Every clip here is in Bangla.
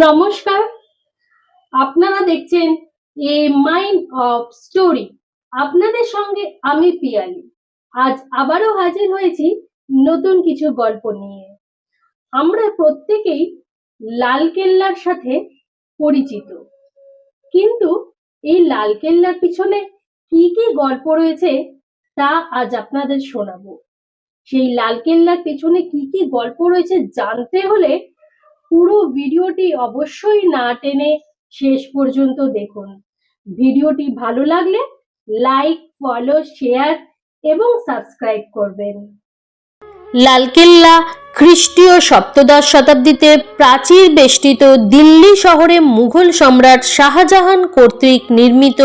নমস্কার। আপনারা দেখছেন এ মাইন্ড অফ স্টোরি। আপনাদের সঙ্গে আমি পিয়ালি। আজ আবারও হাজির হয়েছি নতুন কিছু গল্প নিয়ে। আমরা প্রত্যেকেই লালকেল্লার সাথে পরিচিত। কিন্তু এই লালকেল্লার পিছনে কি কি গল্প রয়েছে তা আজ আপনাদের শোনাবো। সেই লালকেল্লার পিছনে কি কি গল্প রয়েছে জানতে হলে পুরো ভিডিওটি অবশ্যই না টেনে শেষ পর্যন্ত দেখুন। ভিডিওটি ভালো লাগলে লাইক, ফলো, শেয়ার এবং সাবস্ক্রাইব করবেন। লালকেল্লা খ্রিস্টীয় সপ্তদশ শতাব্দীতে প্রাচীর বেষ্টিত দিল্লি শহরে মুঘল সম্রাট শাহজাহান কর্তৃক নির্মিত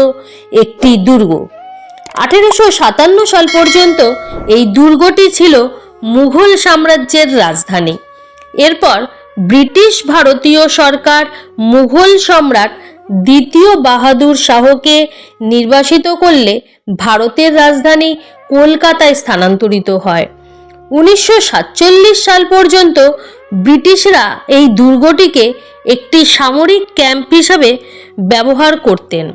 একটি দুর্গ। আঠেরোশো সাতান্ন সাল পর্যন্ত এই দুর্গটি ছিল মুঘল সাম্রাজ্যের রাজধানী। এরপর ব্রিটিশ ভারতীয় সরকার মুঘল সম্রাট দ্বিতীয় বাহাদুর শাহকে নির্বাসিত করলে ভারতের রাজধানী কলকাতায় স্থানান্তরিত হয়। উনিশশো সাতচল্লিশ সাল পর্যন্ত ব্রিটিশরা এই দুর্গটিকে একটি সামরিক ক্যাম্প হিসাবে ব্যবহার করতেন।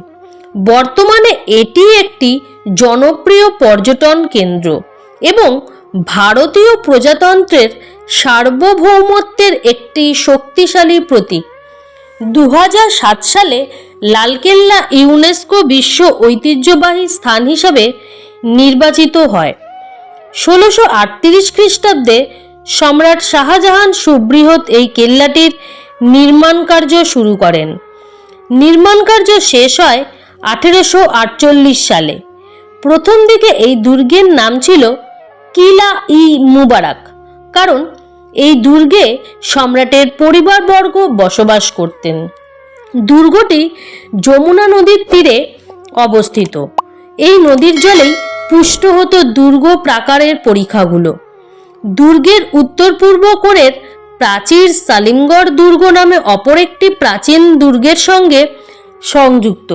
বর্তমানে এটি একটি জনপ্রিয় পর্যটন কেন্দ্র এবং ভারতীয় প্রজাতন্ত্রের সার্বভৌমত্বের একটি শক্তিশালী প্রতীক। দু হাজার সাত সালে লালকেল্লা ইউনেস্কো বিশ্ব ঐতিহ্যবাহী স্থান হিসাবে নির্বাচিত হয়। ষোলোশো আটত্রিশ খ্রিস্টাব্দে সম্রাট শাহজাহান সুবৃহৎ এই কেল্লাটির নির্মাণ কার্য শুরু করেন। নির্মাণ কার্য শেষ হয় আঠেরোশো আটচল্লিশ সালে। প্রথম দিকে এই দুর্গের নাম ছিল কিলা ই মুবারক, কারণ এই দুর্গে সম্রাটের পরিবারবর্গ বসবাস করতেন। দুর্গটি যমুনা নদীর তীরে অবস্থিত। এই নদীর জলেই পুষ্ট হতো দুর্গ প্রাকারের পরীক্ষাগুলো। দুর্গের উত্তর পূর্ব কোণের প্রাচীর সালিমগড় দুর্গ নামে অপর একটি প্রাচীন দুর্গের সঙ্গে সংযুক্ত।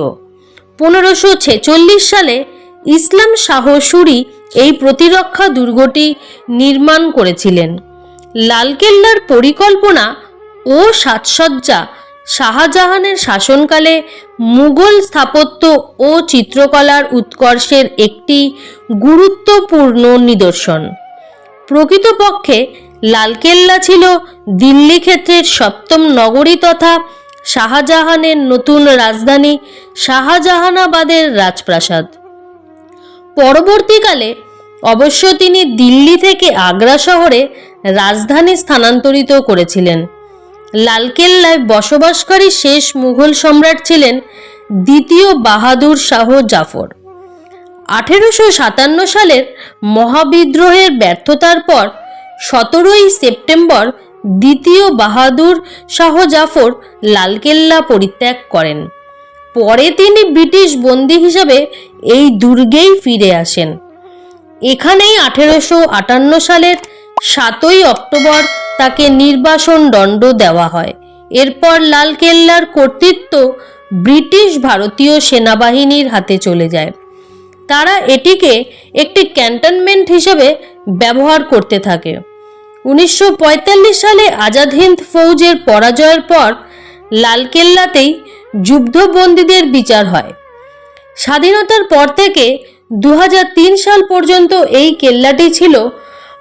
পনেরোশো ছেচল্লিশ সালে ইসলাম শাহ সুরি এই প্রতিরক্ষা দুর্গটি নির্মাণ করেছিলেন। লালকেল্লার পরিকল্পনা ও সাজসজ্জা শাহজাহানের শাসনকালে মুঘল স্থাপত্য ও চিত্রকলার উৎকর্ষের একটি গুরুত্বপূর্ণ নিদর্শন। প্রকৃতপক্ষে লালকেল্লা ছিল দিল্লি ক্ষেত্রের সপ্তম নগরী তথা শাহজাহানের নতুন রাজধানী শাহজাহানাবাদের রাজপ্রাসাদ। পরবর্তীকালে অবশ্য তিনি দিল্লি থেকে আগ্রা শহরে রাজধানী স্থানান্তরিত করেছিলেন। লালকেল্লায় বসবাসকারী শেষ মুঘল সম্রাট ছিলেন দ্বিতীয় বাহাদুর শাহ জাফর। আঠেরোশো সাতান্ন সালের মহাবিদ্রোহের ব্যর্থতার পর সতেরোই সেপ্টেম্বর দ্বিতীয় বাহাদুর শাহ জাফর লালকেল্লা পরিত্যাগ করেন। পরে তিনি ব্রিটিশ বন্দী হিসাবে এই দুর্গেই ফিরে আসেন। এখানেই আঠেরোশো আটান্ন সালের সাতই অক্টোবর তাকে নির্বাসন দণ্ড দেওয়া হয়। এরপর লালকেল্লার কর্তৃত্ব ব্রিটিশ ভারতীয় সেনাবাহিনীর হাতে চলে যায়। তারা এটিকে একটি ক্যান্টনমেন্ট হিসেবে ব্যবহার করতে থাকে। উনিশশো পঁয়তাল্লিশ সালে আজাদ হিন্দ ফৌজের পরাজয়ের পর লালকেল্লাতেই যুদ্ধবন্দীদের বিচার হয়। স্বাধীনতার পর থেকে দু হাজার তিন সাল পর্যন্ত এই কেল্লাটি ছিল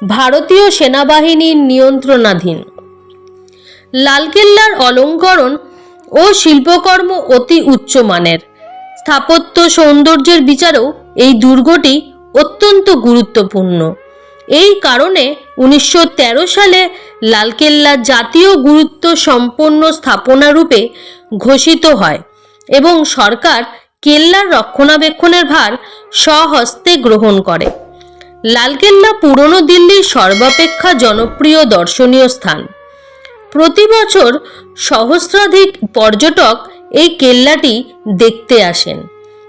ভারতীয় সেনাবাহিনীর নিয়ন্ত্রণাধীন। লালকেল্লার অলঙ্করণ ও শিল্পকর্ম অতি উচ্চমানের স্থাপত্য সৌন্দর্যের বিচারেও এই দুর্গটি অত্যন্ত গুরুত্বপূর্ণ। এই কারণে উনিশশো তেরো সালে লালকেল্লা জাতীয় গুরুত্ব সম্পন্ন স্থাপনা রূপে ঘোষিত হয় এবং সরকার কেল্লার রক্ষণাবেক্ষণের ভার স্বহস্তে গ্রহণ করে। লালকেল্লা পুরনো দিল্লির সর্বাপেক্ষা জনপ্রিয় দর্শনীয় স্থান। প্রতি বছর সহস্রাধিক পর্যটক এই কেল্লাটি দেখতে আসেন।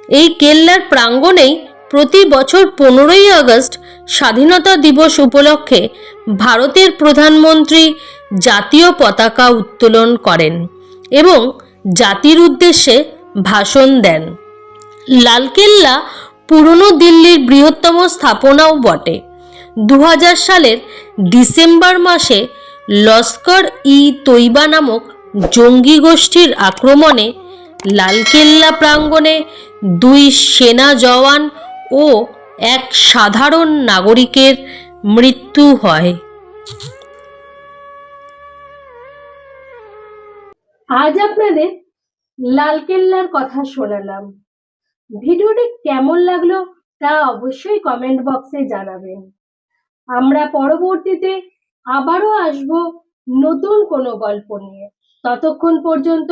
এই কেল্লার প্রাঙ্গণেই প্রতি বছর পনেরোই আগস্ট স্বাধীনতা দিবস উপলক্ষে ভারতের প্রধানমন্ত্রী জাতীয় পতাকা উত্তোলন করেন এবং জাতির উদ্দেশ্যে ভাষণ দেন। লালকেল্লা পুরনো দিল্লির বৃহত্তম স্থাপনাও বটে। দু হাজার সালের ডিসেম্বর মাসে লস্কর ই তৈবা নামক জঙ্গি গোষ্ঠীর আক্রমণে লালকেল্লা প্রাঙ্গণে দুই সেনা জওয়ান ও এক সাধারণ নাগরিকের মৃত্যু হয়। আজ আপনাদের লালকেল্লার কথা শোনালাম। ভিডিওটি কেমন লাগল তা অবশ্যই কমেন্ট বক্সে জানাবেন। আমরা পরবর্তীতে আবারও আসব নতুন কোনো গল্প নিয়ে। ততক্ষণ পর্যন্ত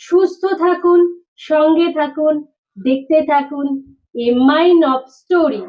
সুস্থ থাকুন, সঙ্গে থাকুন, দেখতে থাকুন এ মাইন অফ স্টোরি